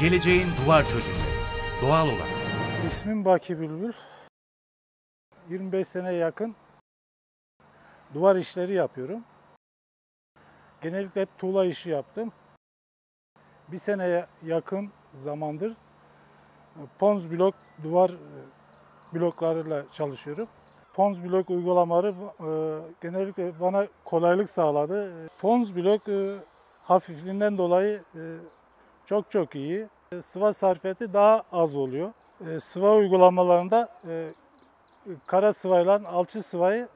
Geleceğin duvar çözümleri. Doğal olarak. İsmim Baki Bülbül. 25 sene yakın duvar işleri yapıyorum. Genellikle hep tuğla işi yaptım. Bir seneye yakın zamandır Pons blok duvar e, bloklarıyla çalışıyorum. Pons blok uygulamaları e, genellikle bana kolaylık sağladı. Pons blok e, hafifliğinden dolayı çok çok iyi. E, Sıva sarfiyatı daha az oluyor. E, Sıva uygulamalarında e, kara sıvayla alçı sıvayı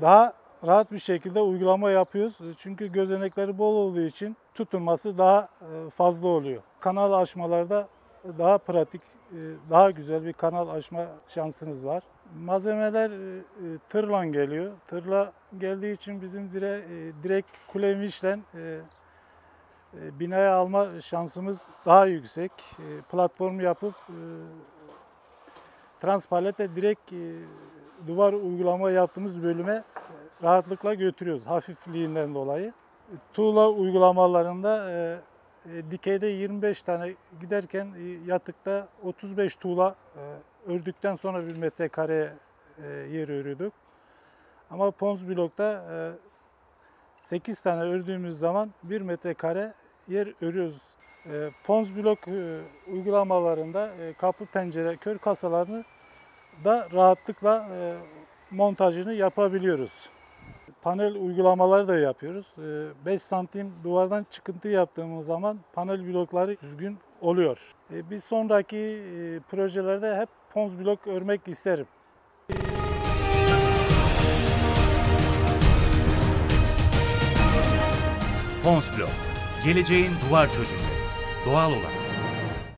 daha rahat bir şekilde uygulama yapıyoruz. Çünkü gözenekleri bol olduğu için tutunması daha fazla oluyor. Kanal açmalarda daha pratik, daha güzel bir kanal açma şansınız var. Malzemeler tırla geliyor. Tırla geldiği için bizim dire, direkt kule vinçle e, e, binaya alma şansımız daha yüksek. E, Platform yapıp e, transpalete direkt e, duvar uygulama yaptığımız bölüme e, rahatlıkla götürüyoruz hafifliğinden dolayı. E, Tuğla uygulamalarında e, e, dikeyde 25 tane giderken e, yatıkta 35 tuğla e, ördükten sonra bir metrekare e, yer örüyorduk. Ama Pons blokta e, 8 tane ördüğümüz zaman 1 metrekare yer örüyoruz. E, Pons blok e, uygulamalarında e, kapı pencere kör kasalarını da rahatlıkla e, montajını yapabiliyoruz. Panel uygulamaları da yapıyoruz. E, 5 santim duvardan çıkıntı yaptığımız zaman panel blokları düzgün oluyor. E, bir sonraki e, projelerde hep Pons blok örmek isterim. Pons Blok. Geleceğin duvar çözümleri. Doğal olarak.